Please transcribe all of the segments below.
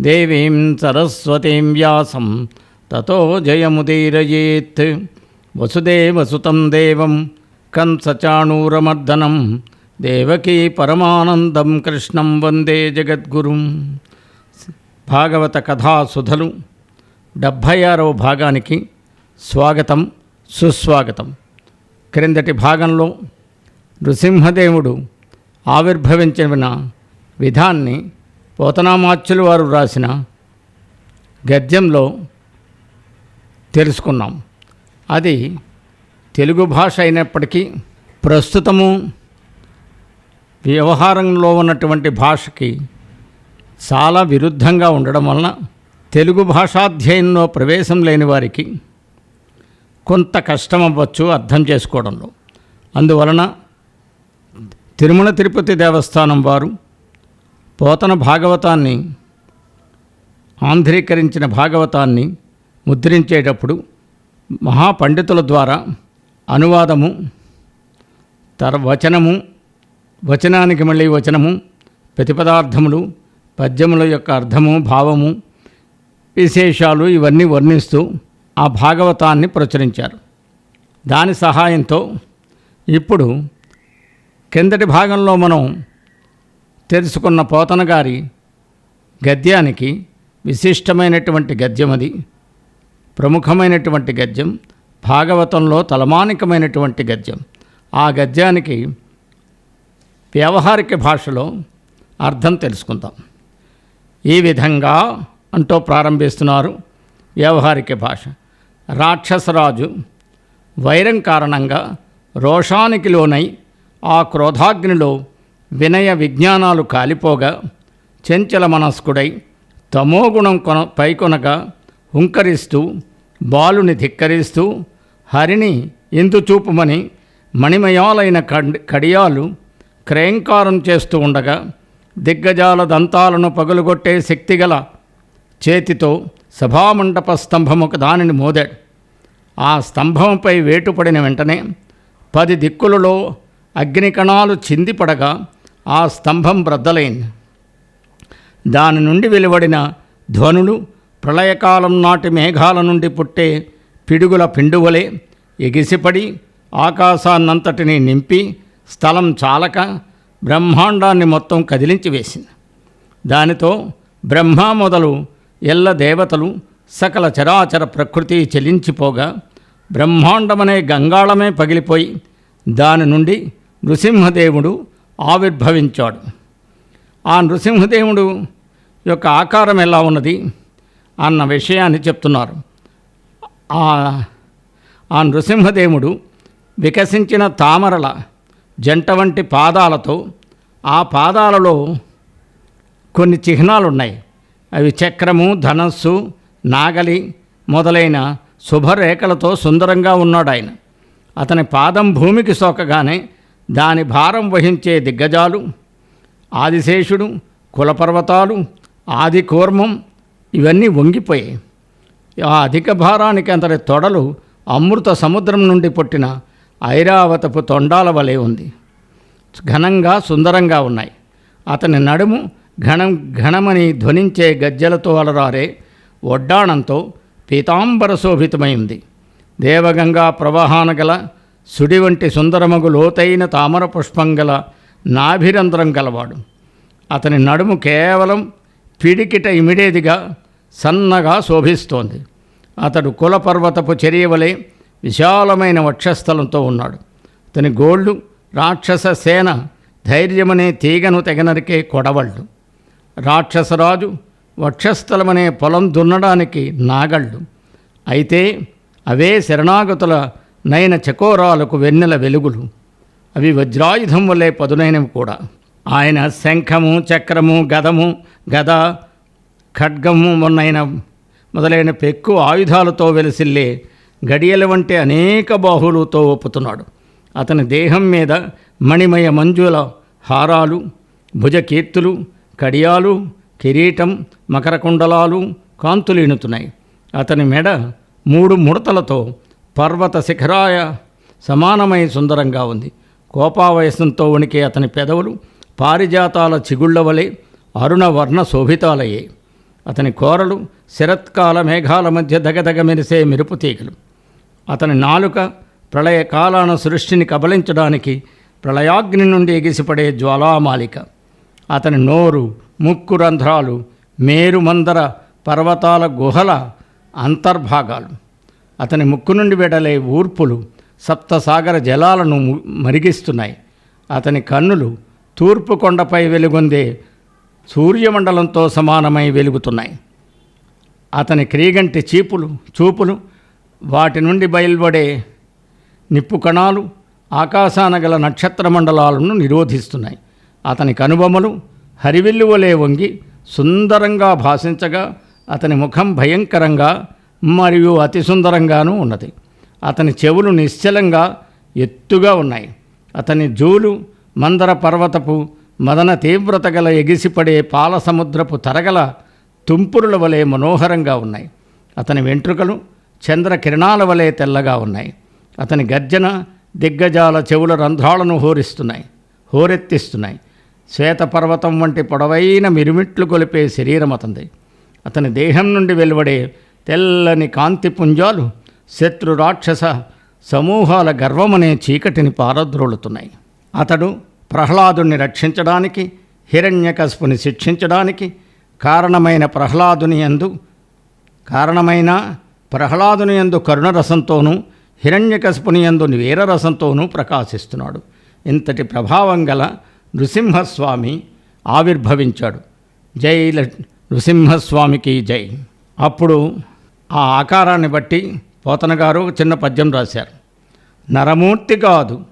దేవీం సరస్వతీం వ్యాసం. తతో జయముదీరయేత్. వసుదేవసుతం దేవం. కంసచాణూరమర్దనం. దేవకీ పరమానందం కృష్ణం వందే జగద్గురుం. భాగవత కథాసుధలు డెబ్భై ఆరవ భాగానికి స్వాగతం సుస్వాగతం. క్రిందటి భాగంలో నృసింహదేవుడు ఆవిర్భవించిన విధాన్ని పోతనామాచ్యులు వారు రాసిన గద్యంలో తెలుసుకున్నాం. అది తెలుగు భాష అయినప్పటికీ ప్రస్తుతము వ్యవహారంలో ఉన్నటువంటి భాషకి చాలా విరుద్ధంగా ఉండడం వలన తెలుగు భాషాధ్యయనంలో ప్రవేశం లేని వారికి కొంత కష్టం అవ్వచ్చు అర్థం చేసుకోవడంలో. అందువలన తిరుమల తిరుపతి దేవస్థానం వారు పోతన భాగవతాన్ని ఆంధ్రీకరించిన భాగవతాన్ని ముద్రించేటప్పుడు మహాపండితుల ద్వారా అనువాదము తర్ వచనము వచనానికి మళ్ళీ వచనము ప్రతిపదార్థములు పద్యముల యొక్క అర్థము భావము విశేషాలు ఇవన్నీ వర్ణిస్తూ ఆ భాగవతాన్ని ప్రచురించారు. దాని సహాయంతో ఇప్పుడు కిందటి భాగంలో మనం తెలుసుకున్న పోతన గారి గద్యానికి విశిష్టమైనటువంటి గద్యం అది. ప్రముఖమైనటువంటి గద్యం. భాగవతంలో తలమానికమైనటువంటి గద్యం. ఆ గద్యానికి వ్యవహారిక భాషలో అర్థం తెలుసుకుందాం. ఈ విధంగా అంటూ ప్రారంభిస్తున్నారు వ్యవహారిక భాష. రాక్షసరాజు వైరం కారణంగా రోషానికి లోనై ఆ క్రోధాగ్నిలో వినయ విజ్ఞానాలు కాలిపోగా చెంచల మనస్కుడై తమోగుణం కొన పైకొనగా హుంకరిస్తూ బాలుని ధిక్కరిస్తూ హరిని ఇందు చూపుమని మణిమయాలైన కడియాలు క్రయంకారం చేస్తూ ఉండగా దిగ్గజాల దంతాలను పగులుగొట్టే శక్తిగల చేతితో సభామండప ఒక దానిని మోదాడు ఆ స్తంభంపై వేటుపడిన వెంటనే పది దిక్కులలో అగ్నికణాలు చిందిపడగా ఆ స్తంభం బ్రద్దలైంది దాని నుండి వెలువడిన ధ్వనులు ప్రళయకాలం నాటి మేఘాల నుండి పుట్టే పిడుగుల పిండువలే ఎగిసిపడి ఆకాశాన్నంతటిని నింపి స్థలం చాలక బ్రహ్మాండాన్ని మొత్తం కదిలించి వేసింది. దానితో బ్రహ్మ మొదలు ఎల్ల దేవతలు సకల చరాచర ప్రకృతి చెలించిపోగా బ్రహ్మాండమనే గంగాళమే పగిలిపోయి దాని నుండి నృసింహదేవుడు ఆవిర్భవించాడు. ఆ నృసింహదేవుడు యొక్క ఆకారం ఎలా ఉన్నది అన్న విషయాన్ని చెప్తున్నారు. ఆ ఆ నృసింహదేవుడు వికసించిన తామరల జంట వంటి పాదాలతో ఆ పాదాలలో కొన్ని చిహ్నాలు ఉన్నాయి అవి చక్రము ధనస్సు నాగలి మొదలైన శుభరేఖలతో సుందరంగా ఉన్నాడు ఆయన అతని పాదం భూమికి సోకగానే దాని భారం వహించే దిగ్గజాలు ఆదిశేషుడు కులపర్వతాలు ఆది కూర్మం ఇవన్నీ వంగిపోయాయి. ఆ అధిక భారానికి అంతటి తొడలు అమృత సముద్రం నుండి పుట్టిన ఐరావతపు తొండాల వలె ఉంది. ఘనంగా సుందరంగా ఉన్నాయి. అతని నడుము ఘనం ఘనమని ధ్వనించే గజ్జలతో అలరారే ఒడ్డాణంతో పీతాంబర శోభితమైంది దేవగంగా ప్రవాహాన గల సుడి వంటి సుందరమగు లోతైన తామర పుష్పం గల నాభిరంధ్రం గలవాడు. అతని నడుము కేవలం పిడికిట ఇమిడేదిగా సన్నగా శోభిస్తోంది. అతడు కులపర్వతపు చర్యవలే విశాలమైన వక్షస్థలంతో ఉన్నాడు. అతని గోళ్ళు రాక్షస సేన ధైర్యమనే తీగను తెగనరికే కొడవళ్ళు. రాక్షసరాజు వక్షస్థలమనే పొలం దున్నడానికి నాగళ్ళు. అయితే అవే శరణాగతుల నయన చకోరాలకు వెన్నెల వెలుగులు. అవి వజ్రాయుధం వల్లే పదునైనవి కూడా. ఆయన శంఖము చక్రము గదము గద ఖడ్గము మొన్నైన మొదలైన పెక్కు ఆయుధాలతో వెలిసిల్లే గడియల వంటి అనేక బాహువులతో ఒప్పుతున్నాడు. అతని దేహం మీద మణిమయ మంజుల హారాలు భుజకీర్తులు కడియాలు కిరీటం మకర కుండలాలు కాంతులీనుతున్నాయి అతని మెడ మూడు ముడతలతో పర్వత శిఖరాయ సమానమై సుందరంగా ఉంది. కోపావయసంతో వణికే అతని పెదవులు పారిజాతాల చిగుళ్ళ వలె అరుణ వర్ణ అతని కోరలు శరత్కాల మేఘాల మధ్య దగదగ మెరిసే మెరుపు తీగలు. అతని నాలుక ప్రళయ కాలాన సృష్టిని కబలించడానికి ప్రళయాగ్ని నుండి ఎగిసిపడే జ్వాలామాలిక. అతని నోరు ముక్కు రంధ్రాలు మేరుమందర పర్వతాల గుహల అంతర్భాగాలు. అతని ముక్కు నుండి వెడలే ఊర్పులు సప్తసాగర జలాలను మరిగిస్తున్నాయి. అతని కన్నులు తూర్పు కొండపై వెలుగొందే సూర్యమండలంతో సమానమై వెలుగుతున్నాయి. అతని క్రీగంటి చీపులు చూపులు వాటి నుండి బయలుపడే నిప్పు కణాలు ఆకాశాన గల నక్షత్ర మండలాలను నిరోధిస్తున్నాయి. అతని కనుబొమ్మలు హరివిల్లువలే వంగి సుందరంగా భాషించగా అతని ముఖం భయంకరంగా మరియు అతి సుందరంగానూ ఉన్నది. అతని చెవులు నిశ్చలంగా ఎత్తుగా ఉన్నాయి. అతని జూలు మందర పర్వతపు మదన తీవ్రత గల ఎగిసిపడే పాల సముద్రపు తరగల తుంపురుల వలె మనోహరంగా ఉన్నాయి. అతని వెంట్రుకలు చంద్ర కిరణాల వలె తెల్లగా ఉన్నాయి. అతని గర్జన దిగ్గజాల చెవుల రంధ్రాలను హోరిస్తున్నాయి హోరెత్తిస్తున్నాయి. శ్వేతపర్వతం వంటి పొడవైన మిరుమిట్లు కొలిపే శరీరం అతంది అతని దేహం నుండి వెలువడే తెల్లని కాంతి పుంజాలు శత్రు రాక్షస సమూహాల గర్వమనే చీకటిని పారద్రోలుతున్నాయి. అతడు ప్రహ్లాదుని రక్షించడానికి హిరణ్యకశపుని శిక్షించడానికి కారణమైన ప్రహ్లాదుని యందు కారణమైన ప్రహ్లాదుని యందు కరుణరసంతోనూ హిరణ్యకశపుని యందు వీరరసంతోనూ ప్రకాశిస్తున్నాడు. ఇంతటి ప్రభావం గల నృసింహస్వామి ఆవిర్భవించాడు. జై ల- నృసింహస్వామికి జై. అప్పుడు ఆ ఆకారాన్ని బట్టి పోతన గారు ఒక చిన్న పద్యం రాశారు. నరమూర్తి కాదు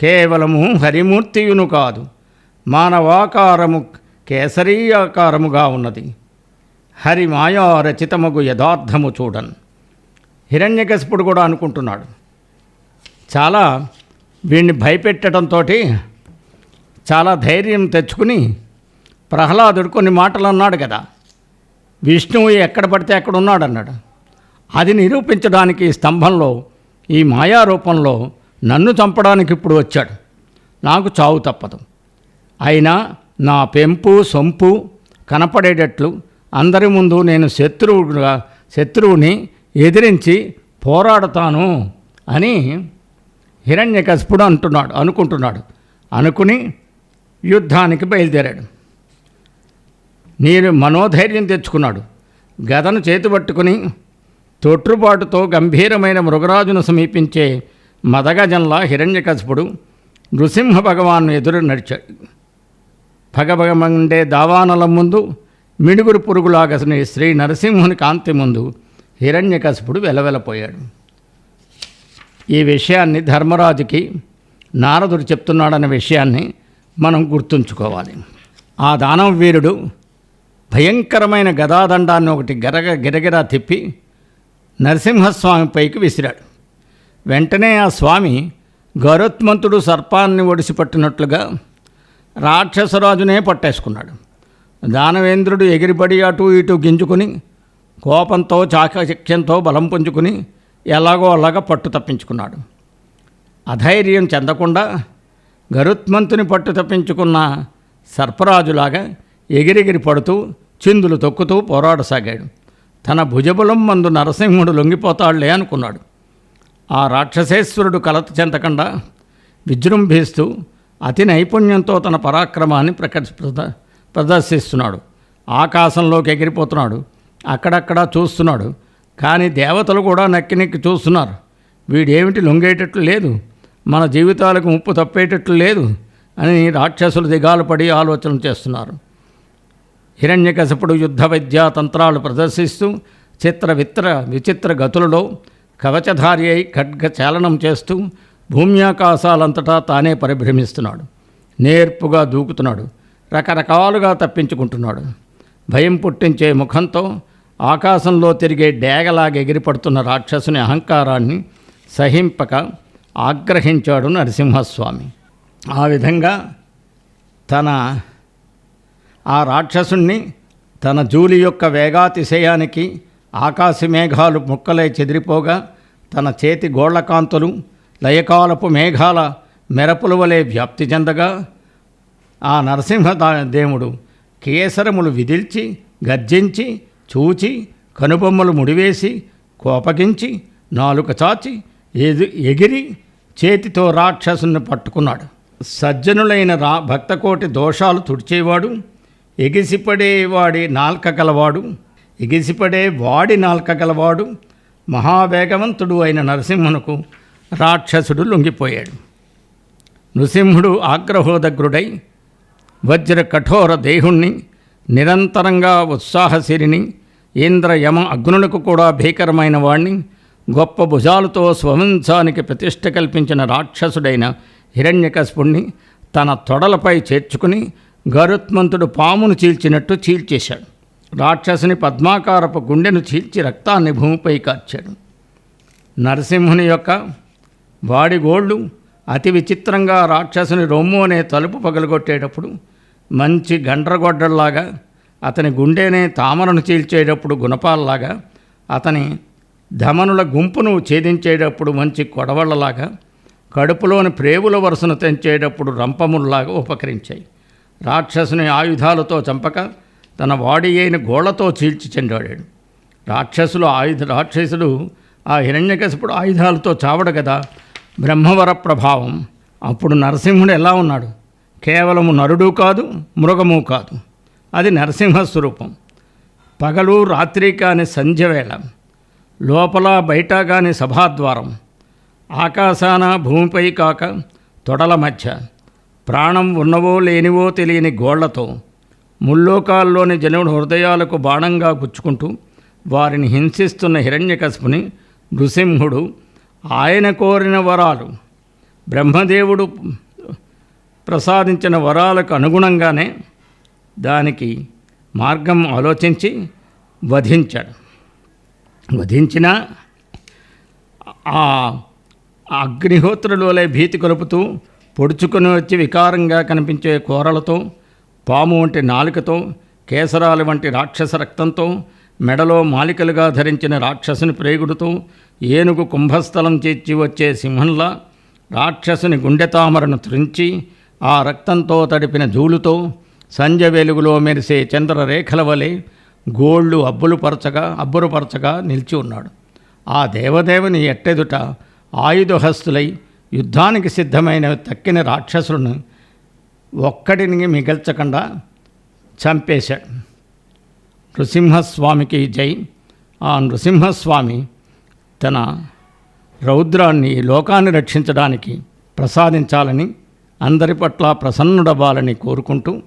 కేవలము హరిమూర్తియును కాదు మానవాకారము కేసరీయాకారముగా ఉన్నది. హరి మాయా రచితమగు యథార్థము చూడన్. హిరణ్యకశిపుడు కూడా అనుకుంటున్నాడు. చాలా వీడిని భయపెట్టడంతో చాలా ధైర్యం తెచ్చుకుని ప్రహ్లాదుడు కొన్ని మాటలు అన్నాడు కదా. విష్ణువు ఎక్కడ పడితే అక్కడ ఉన్నాడు అన్నాడు అది నిరూపించడానికి స్తంభంలో ఈ మాయారూపంలో నన్ను చంపడానికి ఇప్పుడు వచ్చాడు. నాకు చావు తప్పదు. అయినా నా పెంపు సొంపు కనపడేటట్లు అందరి ముందు నేను శత్రువుగా శత్రువుని ఎదిరించి పోరాడతాను అని హిరణ్యకశిపుడు అంటున్నాడు అనుకుంటున్నాడు. అనుకుని యుద్ధానికి బయలుదేరాడు. నేను మనోధైర్యం తెచ్చుకున్నాడు. గదను చేతిపట్టుకుని తొట్రుబాటుతో గంభీరమైన మృగరాజును సమీపించే మదగజంలా హిరణ్యకశపుడు నృసింహ భగవాను ఎదురు నడిచాడు భగభగమండే దావానలం ముందు మిణుగురు పురుగులాగా శ్రీ నరసింహుని కాంతి ముందు హిరణ్యకశపుడు వెలవెలపోయాడు. ఈ విషయాన్ని ధర్మరాజుకి నారదుడు చెప్తున్నాడన్న విషయాన్ని మనం గుర్తుంచుకోవాలి. ఆ దానవ వీరుడు భయంకరమైన గదాదండాన్ని ఒకటి గరగ గిరగిరా తిప్పి నరసింహస్వామి పైకి విసిరాడు. వెంటనే ఆ స్వామి గరుత్మంతుడు సర్పాన్ని ఒడిసి పట్టినట్లుగా రాక్షసరాజునే పట్టేసుకున్నాడు. దానవేంద్రుడు ఎగిరిపడి అటు ఇటు గింజుకుని కోపంతో చాకచక్యంతో బలం పుంజుకుని ఎలాగో అలాగా పట్టు తప్పించుకున్నాడు. అధైర్యం చెందకుండా గరుత్మంతుని పట్టు తప్పించుకున్న సర్పరాజులాగా ఎగిరెగిరి పడుతూ చిందులు తొక్కుతూ పోరాడసాగాడు. తన భుజబలం మందు నరసింహుడు లొంగిపోతాడులే అనుకున్నాడు. ఆ రాక్షసేశ్వరుడు కలత చెందకుండా విజృంభిస్తూ అతి నైపుణ్యంతో తన పరాక్రమాన్ని ప్రక ప్రద- ప్రదర్శిస్తున్నాడు. ఆకాశంలోకి ఎగిరిపోతున్నాడు. అక్కడక్కడ చూస్తున్నాడు. కానీ దేవతలు కూడా నక్కి నెక్కి చూస్తున్నారు. వీడేమిటి లొంగేటట్లు లేదు? మన జీవితాలకు ముప్పు తప్పేటట్లు లేదు? అని రాక్షసులు దిగాలు పడి ఆలోచన చేస్తున్నారు. హిరణ్యకశపుడు యుద్ధ విద్యా తంత్రాలు ప్రదర్శిస్తూ చిత్ర విత్ర విచిత్ర గతులలో కవచధారి అయి ఖడ్గ చాలనం చేస్తూ భూమ్యాకాశాలంతటా తానే పరిభ్రమిస్తున్నాడు. నేర్పుగా దూకుతున్నాడు. రకరకాలుగా తప్పించుకుంటున్నాడు. భయం పుట్టించే ముఖంతో ఆకాశంలో తిరిగే డేగలాగా ఎగిరిపడుతున్న రాక్షసుని అహంకారాన్ని సహింపక ఆగ్రహించాడు నరసింహస్వామి. ఆ విధంగా తన ఆ రాక్షసుణ్ణి తన జూలి యొక్క వేగాతిశయానికి ఆకాశ మేఘాలు ముక్కలై చెదిరిపోగా తన చేతి గోళ్ళకాంతులు లయకాలపు మేఘాల మెరపుల వలె వ్యాప్తి చెందగా ఆ నరసింహ దేవుడు కేసరములు విదిల్చి గర్జించి చూచి కనుబొమ్మలు ముడివేసి కోపగించి నాలుక చాచి ఎది ఎగిరి చేతితో రాక్షసుని పట్టుకున్నాడు. సజ్జనులైన రా భక్తకోటి దోషాలు తుడిచేవాడు ఎగిసిపడేవాడి నాల్క గలవాడు ఎగిసిపడే వాడి నాల్క గలవాడు మహావేగవంతుడు అయిన నరసింహునకు రాక్షసుడు లొంగిపోయాడు. నృసింహుడు ఆగ్రహోదగ్రుడై వజ్ర కఠోర దేహుణ్ణి నిరంతరంగా ఉత్సాహశిరిని ఇంద్ర యమ అగ్నులకు కూడా భీకరమైన వాణ్ణి గొప్ప భుజాలతో స్వవంశానికి ప్రతిష్ట కల్పించిన రాక్షసుడైన హిరణ్యకశపుణ్ణి తన తొడలపై చేర్చుకుని గరుత్మంతుడు పామును చీల్చినట్టు చీల్చేశాడు. రాక్షసుని పద్మాకారపు గుండెను చీల్చి రక్తాన్ని భూమిపై కార్చాడు. నరసింహుని యొక్క వాడిగోళ్ళు అతి విచిత్రంగా రాక్షసుని రొమ్ము అనే తలుపు పగలగొట్టేటప్పుడు మంచి గండ్రగొడ్డల్లాగా అతని గుండెనే తామరను చీల్చేటప్పుడు గుణపాల్లాగా అతని ధమనుల గుంపును ఛేదించేటప్పుడు మంచి కొడవళ్ళలాగా కడుపులోని ప్రేవుల వరుసను తెంచేటప్పుడు రంపముల్లాగా ఉపకరించాయి. రాక్షసుని ఆయుధాలతో చంపక తన వాడి అయిన గోళ్ళతో చీల్చి చెండాడాడు. రాక్షసులు ఆయుధ రాక్షసుడు ఆ హిరణ్యకశపుడు ఆయుధాలతో చావడు కదా. బ్రహ్మవర ప్రభావం. అప్పుడు నరసింహుడు ఎలా ఉన్నాడు? కేవలము నరుడు కాదు మృగము కాదు. అది నరసింహ స్వరూపం. పగలు రాత్రి కాని సంధ్య వేళ లోపల బయట కాని సభాద్వారం. ఆకాశాన భూమిపై కాక తొడల మధ్య. ప్రాణం ఉన్నవో లేనివో తెలియని గోళ్ళతో ముల్లోకాల్లోని జనుడు హృదయాలకు బాణంగా గుచ్చుకుంటూ వారిని హింసిస్తున్న హిరణ్యకశపుని నృసింహుడు ఆయన కోరిన వరాలు బ్రహ్మదేవుడు ప్రసాదించిన వరాలకు అనుగుణంగానే దానికి మార్గం ఆలోచించి వధించాడు. వధించిన ఆ అగ్నిహోత్రులోలే భీతి కలుపుతూ పొడుచుకొని వచ్చి వికారంగా కనిపించే కూరలతో పాము వంటి నాలుకతో కేసరాలు వంటి రాక్షస రక్తంతో మెడలో మాలికలుగా ధరించిన రాక్షసుని ప్రేగుడుతో ఏనుగు కుంభస్థలం చేర్చి వచ్చే సింహంలా రాక్షసుని గుండె తామరను త్రించి ఆ రక్తంతో తడిపిన జూలుతో సంజ వెలుగులో మెరిసే చంద్రరేఖల వలె గోళ్ళు అబ్బులు పరచగా అబ్బురుపరచగా నిలిచి ఉన్నాడు. ఆ దేవదేవుని ఎట్టెదుట ఆయుధహస్తులై యుద్ధానికి సిద్ధమైన తక్కిన రాక్షసులను ఒక్కడిని మిగల్చకుండా చంపేశాడు. నృసింహస్వామికి జై. ఆ నృసింహస్వామి తన రౌద్రాన్ని లోకాన్ని రక్షించడానికి ప్రసాదించాలని అందరి పట్ల ప్రసన్నుడవ్వాలని కోరుకుంటూ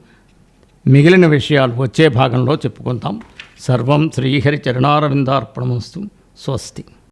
మిగిలిన విషయాలు వచ్చే భాగంలో చెప్పుకుందాం. సర్వం శ్రీహరి చరణారవిందార్పణమస్తు స్వస్తి.